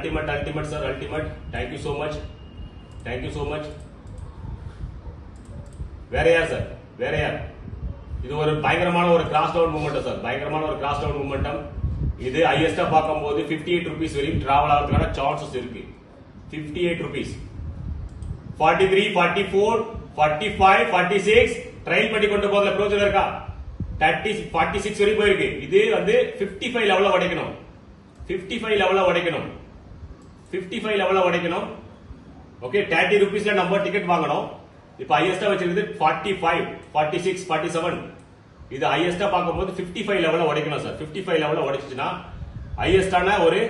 Ultimate ultimate sir ultimate thank you so much thank you so much வேற யார் sir வேற யார் இது ஒரு பயங்கரமான ஒரு கிராஸ் டவுன் மூமெண்டம் சார் பயங்கரமான ஒரு கிராஸ் டவுன் மூமெண்டம் இது ஹையஸ்டா பார்க்கும்போது 58 எயிட் ருபீஸ் வரையும் டிராவல் ஆகிறதுக்கான சான்சஸ் இருக்கு. 58 eight rupees forty three forty four forty five forty six trail பண்ணி கொண்டு போறதுல ப்ரோஜனம் இருக்கா? தேர்ட்டி ஃபார்ட்டி சிக்ஸ் வரையும் போயிருக்கு. இது வந்து 55 ஃபைவ் லெவலில் உடைக்கணும். 55 ஃபைவ் லெவலில் உடைக்கணும். 55 ஃபைவ் லெவலில் உடைக்கணும். ஓகே தேர்ட்டி ருபீஸில் நம்ம டிக்கெட் வாங்கணும். இப்போ ஹையஸ்ட்டாக வச்சிருக்குது forty five forty six forty seven இது ஹையஸ்டா பார்க்கும்போது 55 ஃபைவ் லெவலில் உடைக்கணும் சார் 55 ஃபைவ் லெவலில் உடைச்சிச்சுன்னா ஹையஸ்டான ஒரு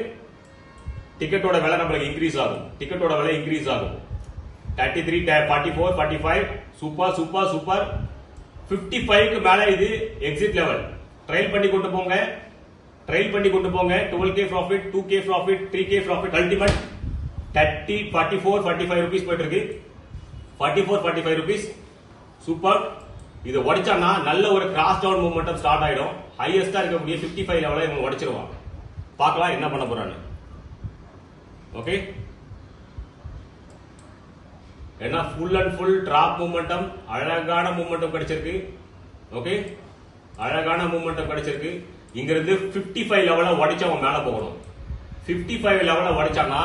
டிக்கெட்டோட விலை நம்மளுக்கு இன்க்ரீஸ் ஆகும். டிக்கெட்டோட விலை இன்க்ரீஸ் ஆகும். Thirty three forty four forty five super super super fifty ஃபைவ்க்கு மேலே இது எக்ஸிட் லெவல் ட்ரையல் பண்ணி கொண்டு போங்க. ட்ரைல் பண்ணி கொண்டு போங்க. Twelve K profit two K profit three K profit ultimate thirty forty four forty five rupees போயிட்டு இருக்கு forty four forty five rupees super இதை உடைச்சானா நல்ல ஒரு கிராஸ் டவுன் மூவ்மெண்டம் ஸ்டார்ட் ஆயிடும். ஹையஸ்டா இருக்கக்கூடிய 55 ஃபைவ் லெவலில் இவங்க உடைச்சிருவாங்க. பார்க்கலாம் என்ன பண்ண போறான்னு. ஓகே ஏன்னா full and full drop momentum அழகான மூமெண்டம் கிடைச்சிருக்கு. ஓகே அழகான மூமெண்டம் கிடைச்சிருக்கு. இங்க இருந்து 55 ஃபைவ் லெவலில் உடைச்சு அவன் மேல போகணும். 55 ஃபைவ் லெவலில் உடைச்சான்னா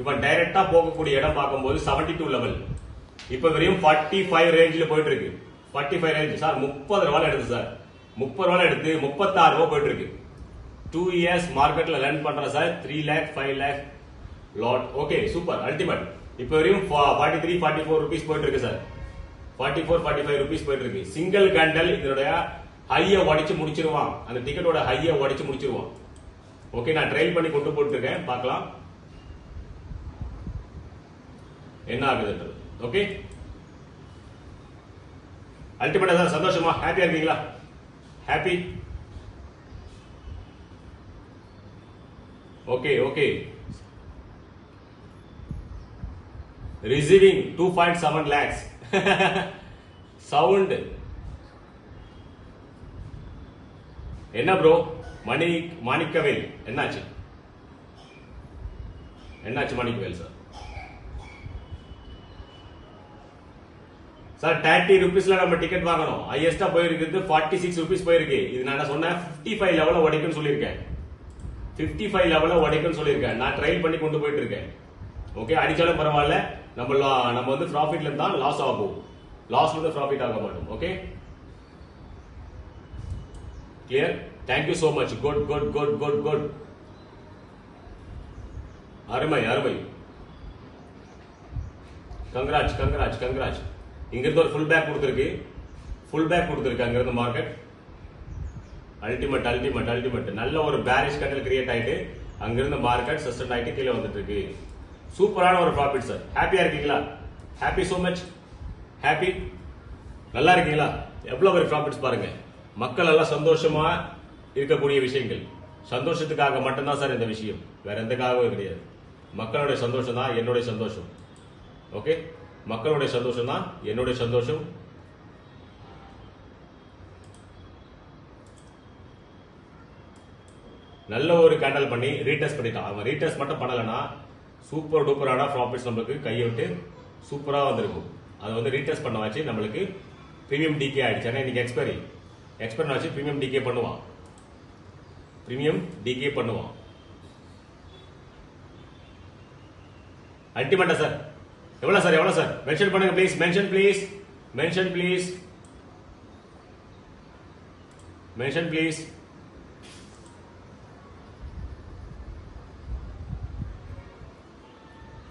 இவன் டைரக்டா போகக்கூடிய இடம் பார்க்கும்போது 72 டூ லெவல் இப்ப வரையும் 45 ஃபைவ் ரேஞ்சில் போயிட்டு இருக்கு 45 ஃபைவ் ரேஞ்ச் சார் முப்பது ரூபாய் எடுத்து சார். முப்பது ரூபாய் எடுத்து முப்பத்தாறு ரூபா போயிட்டு இருக்கு டூ இயர்ஸ் மார்க்கெட்ல லேர்ன் பண்றேன் sir three lakh five lakh lot okay super ultimate இப்போ வரையும் forty three forty four rupees போயிட்டு இருக்கு sir. Forty four forty five rupees போயிட்டு இருக்கு சிங்கிள் கேண்டல் இதனுடைய ஹையை உடைச்சு முடிச்சிருவான். அந்த டிக்கெட்டோட ஹையை உடைச்சு முடிச்சிருவான். ஓகே நான் ட்ரைல் பண்ணி கொண்டு போட்டுருக்கேன் பார்க்கலாம். என்ன ஆகுதுன்றது ஓகே அல்டிமேட்டா சார் சந்தோஷமா? ஹாப்பியா இருக்கீங்களா? Happy okay okay receiving two point seven lakhs sound என்ன ப்ரோ மணி மாணிக்கவேல். என்னாச்சு? என்னாச்சு மாணிக்கவேல் சார் சார் தேர்ட்டி ருபீஸ்ல நம்ம டிக்கெட் வாங்கணும். ஹையஸ்டா போயிருக்கிறது ஃபார்ட்டி சிக்ஸ் ருபீஸ் போயிருக்கு. இது நான் என்ன சொன்னேன்? ஃபிஃப்டி ஃபைவ் லெவலில் உடைக்குன்னு சொல்லியிருக்கேன். ஃபிஃப்டி ஃபைவ் லெவலில் உடைக்குன்னு சொல்லியிருக்கேன். நான் ட்ரைல் பண்ணி கொண்டு போயிட்டு இருக்கேன் ஓகே அடிச்சாலும் பரவாயில்ல. நம்ம நம்ம வந்து ப்ராஃபிட்ல இருந்தால் லாஸ் ஆகும். லாஸ்ல இருந்து ப்ராஃபிட் ஆக மாட்டோம். Okay clear thank you so much good good good good good அருமை அருமை கங்கராஜ் கங்கராஜ் கங்கராஜ் இங்க இருந்து ஒரு ஃபுல் பேக் கொடுத்துருக்கு. ஃபுல் பேக் கொடுத்துருக்கு அங்க இருந்து மார்க்கெட் அல்டிமேட் அல்டிமேட் அல்டிமேட் நல்ல ஒரு பேரிஷ் கண்டல் கிரியேட் ஆயிட்டு அங்கிருந்து மார்க்கெட் சஸ்டெண்ட் ஆயிட்டு கீழே வந்துட்டு இருக்கு சூப்பரான ஒரு ப்ராஃபிட் சார் ஹாப்பியா இருக்கீங்களா? ஹாப்பி சோ மச் ஹாப்பி நல்லா இருக்கீங்களா? எவ்வளவு ஒரு ப்ராஃபிட்ஸ் பாருங்க. மக்கள் எல்லாம் சந்தோஷமா இருக்கக்கூடிய விஷயங்கள். சந்தோஷத்துக்காக மட்டும்தான் சார் இந்த விஷயம். வேற எந்தக்காகவும் கிடையாது. மக்களுடைய சந்தோஷம் தான் என்னுடைய சந்தோஷம். ஓகே? மக்களுடைய சந்தோஷம் தான் என்னுடைய சந்தோஷம். நல்ல ஒரு கேண்டல் பண்ணி ரீடெஸ்ட் பண்ணிட்டான். அவன் ரீடெஸ்ட் மட்டும் பண்ணலனா சூப்பர் டூப்பரான ப்ராஃபிட்ஸ் நம்மளுக்கு கையை விட்டு சூப்பராக வந்திருக்கும். அதை வந்து ரீடெஸ்ட் பண்ண வச்சு நம்மளுக்கு ப்ரீமியம் டிகே ஆயிடுச்சு. ஆனால் இன்னைக்கு எக்ஸ்பைரி எக்ஸ்பைரி வச்சு பிரீமியம் டிகே பண்ணுவான். ப்ரீமியம் டிகே பண்ணுவான். அல்டிமேட்டா சார் எவ்வளோ சார் எவ்வளோ சார் மென்ஷன் பண்ணுங்க please mention please mention please mention please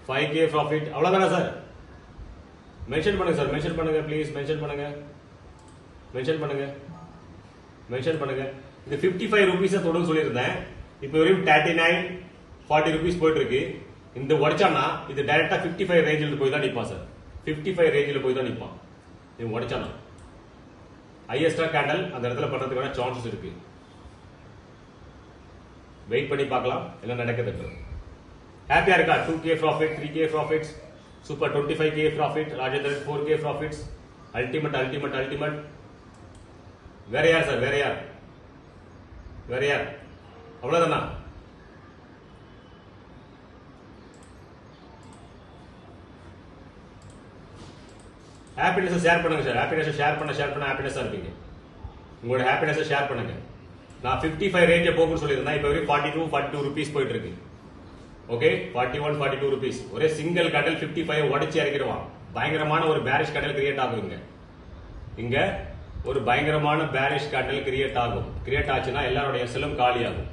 five K profit அவ்வளோதானே சார் மென்ஷன் பண்ணுங்க சார் மென்ஷன் பண்ணுங்க ப்ளீஸ் மென்ஷன் பண்ணுங்க. மென்ஷன் பண்ணுங்க. மென்ஷன் பண்ணுங்க. இது ஃபிஃப்டி ஃபைவ் ருபீஸை தொடர்ந்து சொல்லியிருந்தேன். இப்போ வரையும் தேர்ட்டி நைன் ஃபார்ட்டி ருபீஸ் போயிட்டு இருக்கு இந்த உடைச்சானா இது டைரக்டா ஃபிஃப்டி ஃபைவ் ரேஞ்சில் போய் தான் நிற்பான் சார் ஃபிஃப்டி ஃபைவ் ரேஞ்சில் போய் தான் நிற்பான் இவன் உடைச்சானா ஹையஸ்டா கேண்டல் அந்த இடத்துல பண்றதுக்கான சான்சஸ் இருக்கு. வெயிட் பண்ணி பார்க்கலாம் என்ன நடக்கிறது ஹாப்பியா இருக்கா? Two K profit three K profits super twenty five K profit Rajendran four K profits ultimate ultimate ultimate வேற யார் சார்? வேற யார்? வேற யார்? அவ்வளோதானா ஹாப்பினஸை ஷேர் பண்ணுங்க சார். ஹாப்பினஸை ஷேர் பண்ண ஷேர் பண்ண ஹாப்பினஸாக இருப்பீங்க. உங்களோட ஹாப்பினஸை ஷேர் பண்ணுங்க. நான் ஃபிஃப்டி ஃபைவ் ரேஞ்சை போகணும்னு சொல்லியிருந்தேன். இப்போ வரைக்கும் forty two forty two rupees போயிட்டு இருக்கு. Okay forty one forty two rupees ஒரே சிங்கிள் கடல் ஃபிஃப்டி ஃபைவ் உடச்சி இறக்கிடுவான். பயங்கரமான ஒரு பேரிஷ் கடல் கிரியேட் ஆகுங்க இங்கே ஒரு பயங்கரமான பேரிஷ் கேண்டல் கிரியேட் ஆகும். கிரியேட் ஆச்சுன்னா எல்லாரோட எஸ்எலும் காலி ஆகும்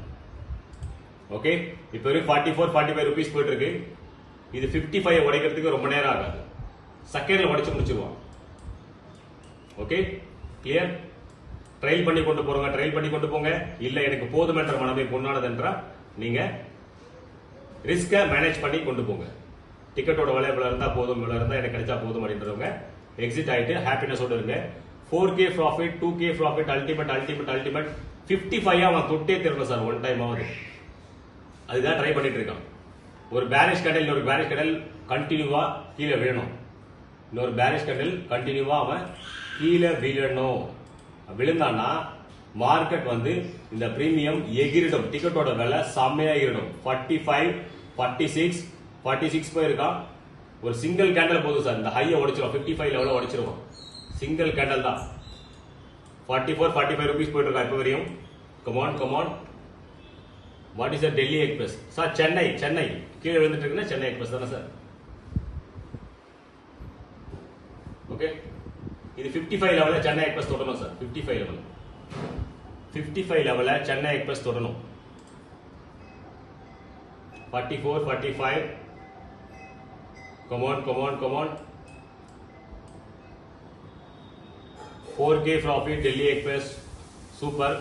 ஓகே இப்போ வரைக்கும் forty four forty five rupees போயிட்டு இருக்கு இது 55 ஃபைவ் உடைக்கிறதுக்கு ரொம்ப நேரம் ஆகாது. செகண்ட்ல உடைச்சு முடிச்சிருவோம். ஓகே கிளியர் ட்ரையல் பண்ணி கொண்டு போறவங்க ட்ரையல் பண்ணி கொண்டு போங்க. இல்ல எனக்கு போதும் என்ற மனமே நீங்க ரிஸ்கை மேனேஜ் பண்ணி கொண்டு போங்க. டிக்கெட்டோட விலை இவ்வளவு இருந்தா போதும் இவ்வளவு இருந்தா எனக்கு கிடைச்சா போதும் அப்படின்றவங்க எக்ஸிட் ஆயிட்டு ஹாப்பினஸோடு இருங்க. Four K profit two K profit ultimate ultimate ultimate fifty five அவன் தொட்டே திரும்ப சார் ஒன் டைம் ஆகுது அதுதான் ட்ரை பண்ணிட்டு இருக்கான். ஒரு பேரிஷ் கடல் இன்னொரு பேரிஷ் கடல் கண்டினியூவா கீழே விழணும். இன்னொரு பேரிஷ் கடல் கண்டினியூவா அவன் கீழே விழணும். விழுந்தான்னா மார்க்கெட் வந்து இந்த பிரீமியம் எகிரிடும். டிக்கெட்டோட விலை செம்மையாக ஏறிடும். Forty five forty six forty six போயிருக்கான். ஒரு சிங்கிள் கேண்டல் போதும் சார். இந்த ஹையை உடைச்சிரும். ஃபிஃப்டி ஃபைவ் லெவலில் உடைச்சிருவோம் சிங்கிள் கேண்டல் தான். Forty four forty five rupees போயிட்டு இருக்கா இப்போ வரையும் come on come on what is Delhi express sir Chennai Chennai கீழே விழுந்துட்டு இருக்குன்னா சென்னை எக்ஸ்பிரஸ் தானே சார் ஓகே இது 55 ஃபைவ் லெவலில் சென்னை எக்ஸ்பிரஸ் தொடணும் சார் 55 ஃபைவ் லெவல் 55 ஃபைவ் லெவலில் Chennai express தொடணும் forty four forty five come on come on come on four K profit Delhi express super.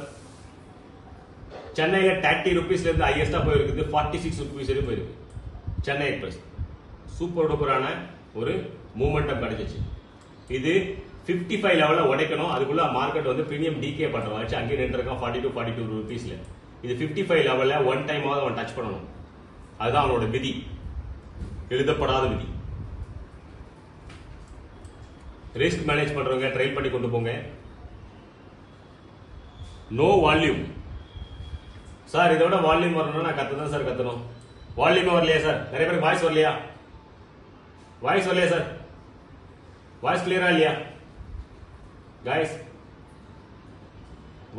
சென்னையில் thirty ருபீஸ்லேருந்து ஹையஸ்ட்டாக போயிருக்குது. ஃபார்ட்டி சிக்ஸ் ருபீஸ் வரைக்கும் போயிருக்கு. சென்னை எக்ஸ்பிரஸ். சூப்பர் டூப்பரான ஒரு மூமெண்டம் கிடைச்சிச்சு. இது 55 ஃபைவ் லெவலில் உடைக்கணும். அதுக்குள்ளே மார்க்கெட் வந்து பிரீமியம் டிகே பண்ணுற வச்சு அங்கே நின்றுருக்கான் ஃபார்ட்டி டூ ஃபார்ட்டி டூ ருபீஸில் இது 55 ஃபைவ் லெவலில் ஒன் டைமாவது அவன் டச் பண்ணணும். அதுதான் அவனோட விதி. எழுதப்படாத விதி. ரிஸ்க் மேனேஜ் பண்ணுறவங்க ட்ரைல் பண்ணி கொண்டு போங்க. நோ வால்யூம் சார் இதோட வால்யூம் வரணும்னா நான் கற்று தான் சார் கத்தணும். வால்யூமே வரலையா சார் நிறைய பேருக்கு வாய்ஸ் வரலையா? வாய்ஸ் வரலையா சார் வாய்ஸ் கிளியரா இல்லையா? காய்ஸ்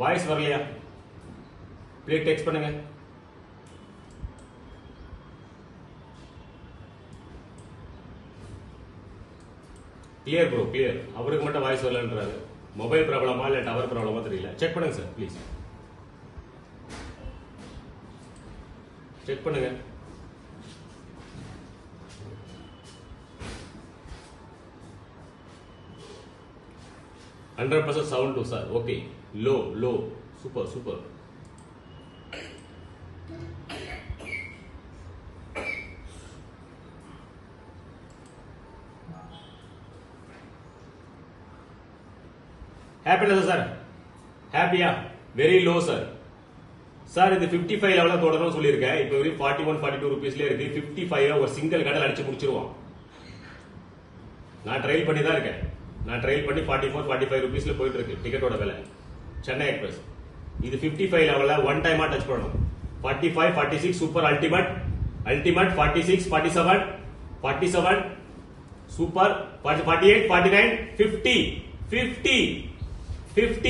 வாய்ஸ் வரலையா? ப்ளீஸ் டெக்ஸ்ட் பண்ணுங்க. கிளியர் ப்ரோ கிளியர் அவருக்கு மட்டும் வாய்ஸ் வரலன்றாரு. மொபைல் ப்ராப்ளமா இல்ல டவர் ப்ராப்ளமா தெரியல. செக் பண்ணுங்க சார் ப்ளீஸ் செக் பண்ணுங்க. Hundred percent sound sir okay low low super super happiness sir ஹாப்பியா வெரி லோ சார் சார் இது 55 ஃபைவ் லெவலில் தொடரும் சொல்லியிருக்கேன். இப்போ வரைக்கும் ஃபார்ட்டி ஒன் ஃபார்ட்டி டூ ருபீஸ்லேயே இருக்கு. 55 ஃபைவ் ஒரு சிங்கிள் கடல் அடிச்சு முடிச்சிருவோம். நான் ட்ரையல் பண்ணி தான் இருக்கேன். நான் ட்ரைல் பண்ணி ஃபார்ட்டி ஃபோர் ஃபார்ட்டி ஃபைவ் ருபீஸில் போயிட்டு இருக்கு டிக்கெட்டோட விலை. சென்னை எக்ஸ்பிரஸ் இது 55 ஃபைவ் லெவலில் ஒன் டைமாக டச் பண்ணணும். Forty five forty six super ultimate ultimate forty six forty seven forty seven super forty eight forty nine fifty fifty fifty